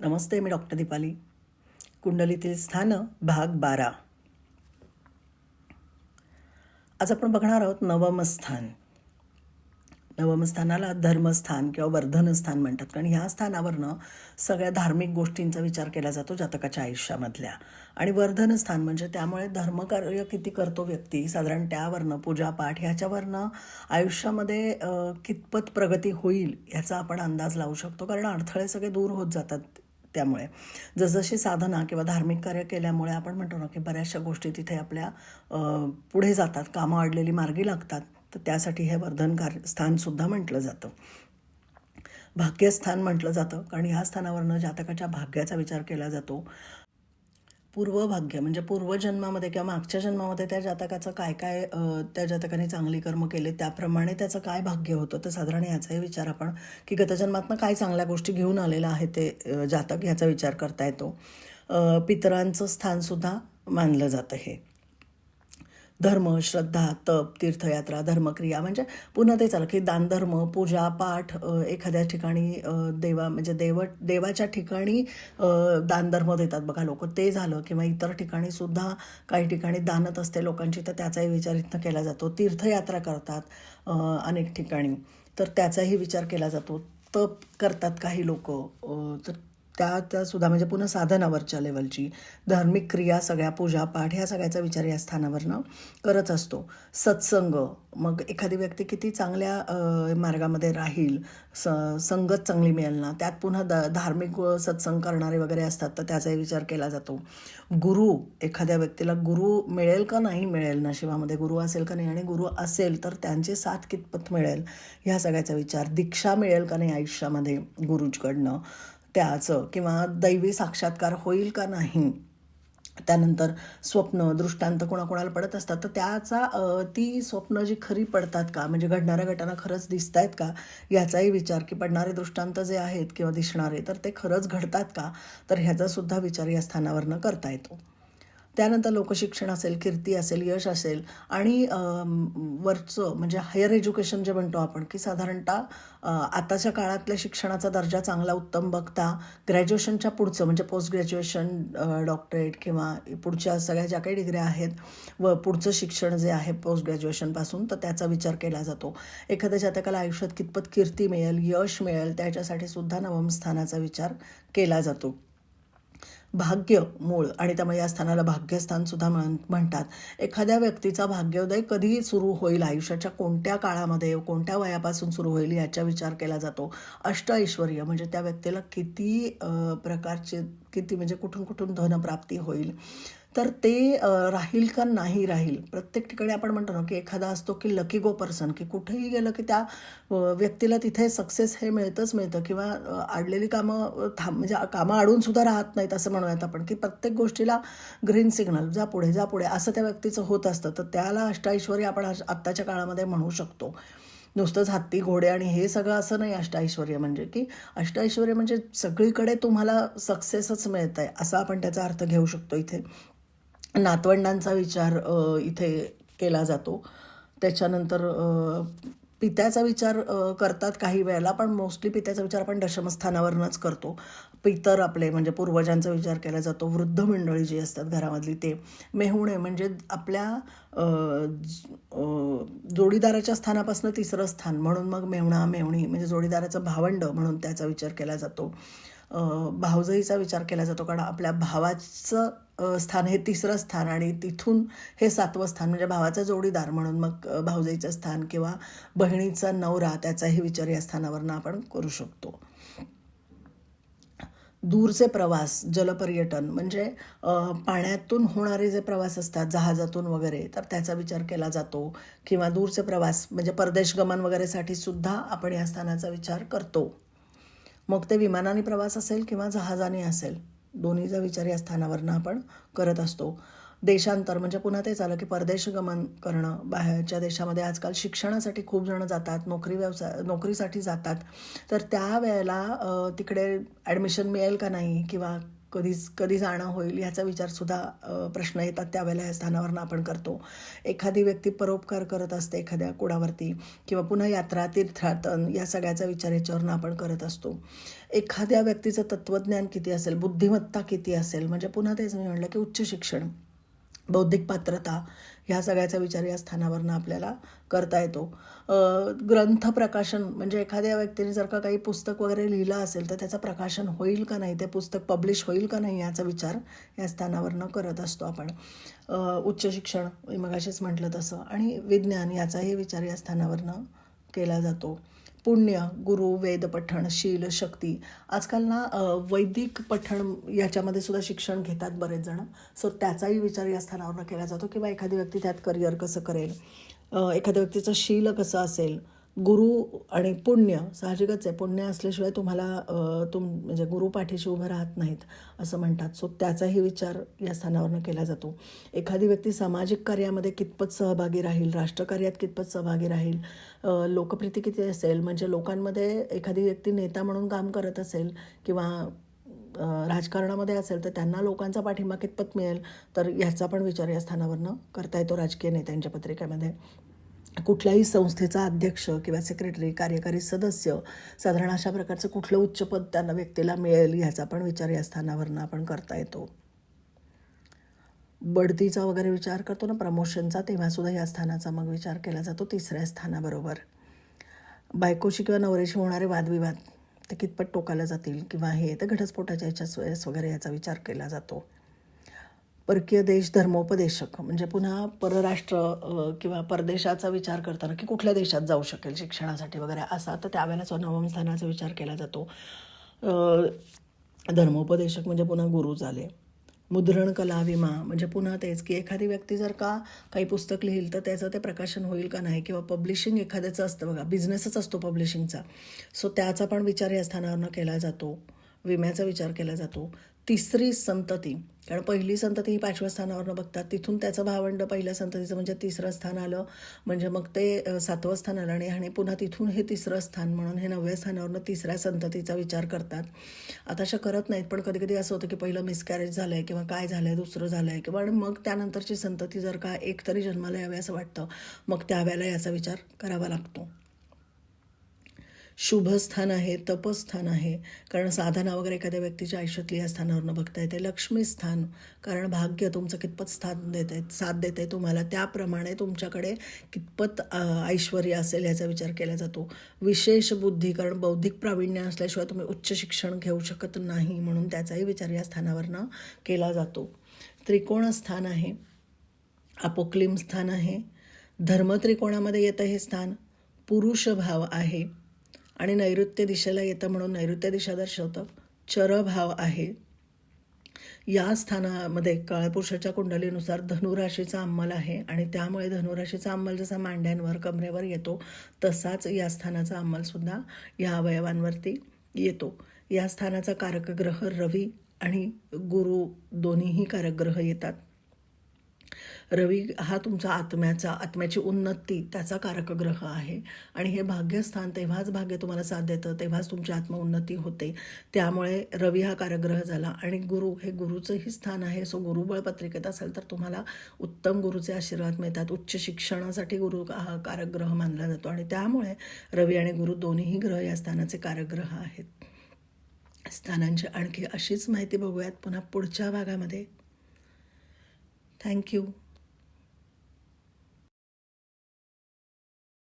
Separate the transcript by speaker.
Speaker 1: नमस्ते मी doctor Deepali. कुंडलीतील स्थानं भाग बारा. आज आपण बघणार आहोत नवमस्थान. नवमस्थानाला धर्मस्थान किंवा वर्धनस्थान म्हणतात. कारण ह्या स्थानावरनं सगळ्या धार्मिक गोष्टींचा विचार केला जातो जातकाच्या आयुष्यामधल्या. आणि वर्धनस्थान म्हणजे त्यामुळे धर्मकार्य किती करतो व्यक्ती साधारण त्यावरनं पूजापाठ ह्याच्यावरनं आयुष्यामध्ये कितपत प्रगती होईल याचा आपण अंदाज लावू शकतो. कारण अडथळे सगळे दूर होत जातात. त्यामुळे. जसजशी साधना किंवा धार्मिक कार्य केल्यामुळे आपण म्हणतो ना की बऱ्याचशा गोष्टी तिथे आपल्या पुढे जातात कामं अडलेली मार्गी लागतात तर त्यासाठी हे वर्धन कार्य स्थानसुद्धा म्हटलं जातं. भाग्यस्थान म्हटलं जातं कारण ह्या स्थानावरनं जातकाच्या भाग्याचा विचार केला जातो. पूर्वभाग्य म्हणजे पूर्वजन्मामध्ये किंवा मागच्या जन्मामध्ये त्या जातकाचं काय काय त्या जातकाने चांगली कर्म केले त्याप्रमाणे त्याचं काय भाग्य होतं? तर साधारण याचाही विचार आपण की गतजन्मातनं काय चांगल्या गोष्टी घेऊन आलेलं आहे ते जातक ह्याचा विचार करता येतो पितरांचं स्थानसुद्धा मानलं जातं हे. धर्म श्रद्धा तप तीर्थयात्रा धर्मक्रिया म्हणजे पुन्हा ते चाललं की दानधर्म पूजा पाठ एखाद्या ठिकाणी देवा म्हणजे देव देवाच्या ठिकाणी दानधर्म देतात. बघा लोक ते झालं किंवा इतर ठिकाणी सुद्धा काही ठिकाणी दानत असते लोकांची तर त्याचाही विचार इथनं केला जातो. तीर्थयात्रा करतात अनेक ठिकाणी तर त्याचाही विचार केला जातो. तप करतात काही लोक तर त्या त्या सुद्धा म्हणजे पुन्हा साधनावरच्या लेवलची धार्मिक क्रिया सगळ्या पूजापाठ ह्या सगळ्याचा विचार या स्थानावरनं करत असतो. सत्संग मग एखादी व्यक्ती किती चांगल्या मार्गामध्ये राहील स संगत चांगली मिळेल ना त्यात पुन्हा द धार्मिक सत्संग करणारे वगैरे असतात तर त्याचाही विचार केला जातो. गुरु एखाद्या व्यक्तीला गुरु मिळेल का नाही मिळेल नशिबामध्ये गुरु असेल का नाही आणि गुरु असेल तर त्यांचे साथ कितपत मिळेल ह्या सगळ्याचा विचार. दीक्षा मिळेल का नाही आयुष्यामध्ये गुरुजकडनं? त्याचं किंवा दैवी साक्षात्कार होईल का नाही त्यानंतर स्वप्न दृष्टांत कोणाकोणाला पडत असतात तर त्याचा ती स्वप्न जी खरी पडतात का? म्हणजे घडणाऱ्या घटना खरंच दिसत आहेत का? याचाही विचार की पडणारे दृष्टांत जे आहेत किंवा दिसणारे तर ते खरंच घडतात का? तर ह्याचा सुद्धा विचार या स्थानावरनं करता येतो. त्यानंतर लोकशिक्षण असेल कीर्ती असेल यश असेल आणि वरचं म्हणजे हायर एज्युकेशन जे म्हणतो आपण की साधारणतः आताच्या काळातल्या शिक्षणाचा दर्जा चांगला उत्तम बघता ग्रॅज्युएशनच्या पुढचं म्हणजे पोस्ट ग्रॅज्युएशन डॉक्टरेट किंवा पुढच्या सगळ्या ज्या काही डिग्र्या आहेत व पुढचं शिक्षण जे आहे पोस्ट ग्रॅज्युएशनपासून तर त्याचा विचार केला जातो. एखाद्या जातकाला आयुष्यात कितपत कीर्ती मिळेल यश मिळेल त्याच्यासाठी सुद्धा नवम स्थानाचा विचार केला जातो. भाग्य मूळ. आणि त्यामुळे या स्थानाला भाग्यस्थान सुद्धा म्हण म्हणतात. एखाद्या व्यक्तीचा भाग्योदय कधी सुरू होईल? आयुष्याच्या कोणत्या काळामध्ये कोणत्या वयापासून सुरू होईल? याचा विचार केला जातो. अष्टऐश्वर्य म्हणजे त्या व्यक्तीला किती प्रकारचे किती म्हणजे कुठून कुठून धनप्राप्ती होईल? तर ते राहील का नाही राहील? प्रत्येक ठिकाणी आपण म्हणतो ना की एखादा असतो की लकी गो पर्सन की कुठेही गेलं की त्या व्यक्तीला तिथे सक्सेस हे मिळतंच मिळतं किंवा आडलेली अडलेली कामं थांब म्हणजे कामं अडून सुद्धा राहत नाहीत असं म्हणूयात आपण की प्रत्येक गोष्टीला ग्रीन सिग्नल जा पुढे जा पुढे असं त्या व्यक्तीचं होत असतं. तर त्याला अष्टऐश्वर्य आपण आत्ताच्या काळामध्ये म्हणू शकतो. नुसतंच हत्ती घोडे आणि हे सगळं असं नाही अष्टऐश्वर्य म्हणजे की अष्टऐश्वर्य म्हणजे सगळीकडे तुम्हाला सक्सेसच मिळत आहे असा आपण त्याचा अर्थ घेऊ शकतो इथे. नातवंडांचा विचार इथे केला जातो. त्याच्यानंतर पित्याचा विचार करतात काही वेळेला पण मोस्टली पित्याचा विचार आपण दशमस्थानावरूनच करतो. पितर आपले म्हणजे पूर्वजांचा विचार केला जातो. वृद्ध मंडळी जी असतात घरामधली ते मेहुणे म्हणजे आपल्या जोडीदाराच्या स्थानापासून तिसरं स्थान. म्हणून मग मेहुणा मेहुणी म्हणजे जोडीदाराचं भावंड म्हणून त्याचा विचार केला जातो. भावजईचा विचार केला जातो. कारण आपल्या भावाचं स्थान हे तिसरं स्थान आणि तिथून हे सातवं स्थान म्हणजे भावाचा जोडीदार म्हणून मग भावजईचं स्थान किंवा बहिणीचा नवरा त्याचाही विचार या स्थानावरनं आपण करू शकतो. दूरचे प्रवास जलपर्यटन म्हणजे पाण्यातून होणारे जे प्रवास असतात जहाजातून वगैरे तर त्याचा विचार केला जातो. किंवा दूरचे प्रवास म्हणजे परदेश गमन वगैरेसाठी सुद्धा आपण या स्थानाचा विचार करतो. मग ते विमानाने प्रवास असेल किंवा जहाजाने असेल दोन्हीचा विचार या स्थानावरनं आपण करत असतो. देशांतर म्हणजे पुन्हा तेच आलं की परदेश गमन करणं बाहेरच्या देशामध्ये आजकाल शिक्षणासाठी खूप जण जातात नोकरी व्यवसाय नोकरीसाठी जातात. तर त्या वेळेला तिकडे ॲडमिशन मिळेल का नाही? किंवा कधीच कधी जाणं होईल ह्याचा विचारसुद्धा प्रश्न येतात त्यावेळेला या स्थानावरनं आपण करतो. एखादी व्यक्ती परोपकार करत असते एखाद्या कुडावरती किंवा पुन्हा यात्रा तीर्थाटन या सगळ्याचा विचार याच्यावरनं आपण करत असतो. एखाद्या व्यक्तीचं तत्त्वज्ञान किती असेल बुद्धिमत्ता किती असेल म्हणजे पुन्हा तेच मी म्हणलं की उच्च शिक्षण बौद्धिक पात्रता ह्या सगळ्याचा विचार या स्थानावरनं आपल्याला करता येतो. ग्रंथ प्रकाशन म्हणजे एखाद्या व्यक्तीने जर का काही पुस्तक वगैरे लिहिलं असेल तर त्याचं प्रकाशन होईल का नाही? ते पुस्तक पब्लिश होईल का नाही याचा विचार या स्थानावरनं करत असतो आपण. उच्च शिक्षण मी मगाशीच म्हटलं तसं. आणि विज्ञान याचाही विचार या स्थानावरनं केला जातो. पुण्य गुरु वेद पठण शील शक्ती. आजकाल ना वैदिक पठण याच्यामध्ये सुद्धा शिक्षण घेतात बरेच जण. सो त्याचाही विचार या स्थानावरनं केला जातो किंवा एखादी व्यक्ती त्यात करिअर कसं करेल? एखाद्या व्यक्तीचं शील कसं असेल? गुरु आणि पुण्य साहजिकच आहे. पुण्य असल्याशिवाय तुम्हाला तुम म्हणजे गुरुपाठीशी उभं राहत नाहीत असं म्हणतात. सो त्याचाही विचार या स्थानावरनं केला जातो. एखादी व्यक्ती सामाजिक कार्यामध्ये कितपत सहभागी राहील राष्ट्रकार्यात कितपत सहभागी राहील लोकप्रिती किती असेल म्हणजे लोकांमध्ये एखादी व्यक्ती नेता म्हणून काम करत असेल किंवा राजकारणामध्ये असेल तर त्यांना लोकांचा पाठिंबा कितपत मिळेल? तर ह्याचा पण विचार या स्थानावरनं करता येतो राजकीय नेत्यांच्या पत्रिकेमध्ये. कुठल्याही संस्थेचा अध्यक्ष किंवा सेक्रेटरी कार्यकारी सदस्य साधारण अशा प्रकारचं कुठलं उच्च पद त्यांना व्यक्तीला मिळेल ह्याचा पण विचार या स्थानावरनं आपण करता येतो. बढतीचा वगैरे विचार करतो ना प्रमोशनचा तेव्हासुद्धा या स्थानाचा मग विचार केला जातो तिसऱ्या स्थानाबरोबर. बायकोशी किंवा नवऱ्याशी होणारे वादविवाद ते कितपत टोकाला जातील किंवा हे तर घटस्फोटाच्या याच्या वगैरे याचा विचार केला जातो. परकीय देश धर्मोपदेशक म्हणजे पुन्हा परराष्ट्र किंवा परदेशाचा विचार करताना की कुठल्या देशात जाऊ शकेल शिक्षणासाठी वगैरे असा तर त्यावेळेला नवम स्थानाचा विचार केला जातो. धर्मोपदेशक म्हणजे पुन्हा गुरु झाले. मुद्रण कला विमा म्हणजे पुन्हा तेच की एखादी व्यक्ती जर का काही पुस्तक लिहिल तर त्याचं ते प्रकाशन होईल का नाही? किंवा पब्लिशिंग एखाद्याचं असतं बघा बिझनेसच असतो पब्लिशिंगचा सो त्याचा पण विचार या स्थानावरनं केला जातो. विम्याचा विचार केला जातो. तिसरी संतती. कारण पहिली संतती ही पाचव्या स्थानावरनं बघतात. तिथून त्याचं भावंड पहिल्या संततीचं म्हणजे तिसरं स्थान आलं. म्हणजे मग ते सातवं स्थान आलं आणि आणि पुन्हा तिथून हे तिसरं स्थान म्हणून हे नवव्या स्थानावरनं तिसऱ्या संततीचा विचार करतात. आता अशा करत नाहीत पण कधी कधी असं होतं की पहिलं मिसकॅरेज झालं आहे किंवा काय झालं आहे दुसरं झालं आहे किंवा आणि मग त्यानंतरची संतती जर का एक तरी जन्माला यावी असं वाटतं मग त्यावेळेला याचा विचार करावा लागतो. शुभस्थान आहे तपस्थान आहे. कारण साधना वगैरे एखाद्या व्यक्तीच्या आयुष्यातली या स्थानावरनं बघता येते. लक्ष्मी स्थान. कारण भाग्य तुमचं कितपत स्थान देत आहे साथ देत आहे तुम्हाला. त्याप्रमाणे तुमच्याकडे कितपत ऐश्वर ऐश्वर्य असेल याचा विचार केला जातो. विशेष बुद्धी कारण बौद्धिक प्रावीण्य असल्याशिवाय तुम्ही उच्च शिक्षण घेऊ शकत नाही म्हणून त्याचाही विचार या स्थानावरनं केला जातो. त्रिकोण स्थान आहे. अपोक्लिम स्थान आहे. धर्मत्रिकोणामध्ये येतं हे स्थान. पुरुष भाव आहे. आणि नैऋत्य दिशेला येतं म्हणून नैऋत्य दिशा दर्शवतं. चरभाव आहे. या स्थानामध्ये काळपुरुषाच्या कुंडलीनुसार धनुराशीचा अंमल आहे आणि त्यामुळे धनुराशीचा अंमल जसा मांड्यांवर कमरेवर येतो तसाच या स्थानाचा अंमलसुद्धा या अवयवांवरती येतो. या स्थानाचा कारकग्रह रवी आणि गुरु दोन्हीही कारकग्रह येतात. रवी हा तुमचा आत्म्याचा आत्म्याची उन्नती त्याचा कारकग्रह आहे. आणि हे भाग्यस्थान तेव्हाच भाग्य तुम्हाला साथ देतं तेव्हाच तुमची आत्मउन्नती होते. त्यामुळे रवी हा कारकग्रह झाला. आणि गुरु हे गुरुचंही स्थान आहे. सो गुरुबळ पत्रिकेत असेल तर तुम्हाला उत्तम गुरुचे आशीर्वाद मिळतात. उच्च शिक्षणासाठी गुरु हा कारकग्रह मानला जातो. आणि त्यामुळे रवी आणि गुरु दोन्हीही ग्रह या स्थानाचे कारकग्रह आहेत. स्थानांची आणखी अशीच माहिती बघूयात पुन्हा पुढच्या भागामध्ये. Thank you.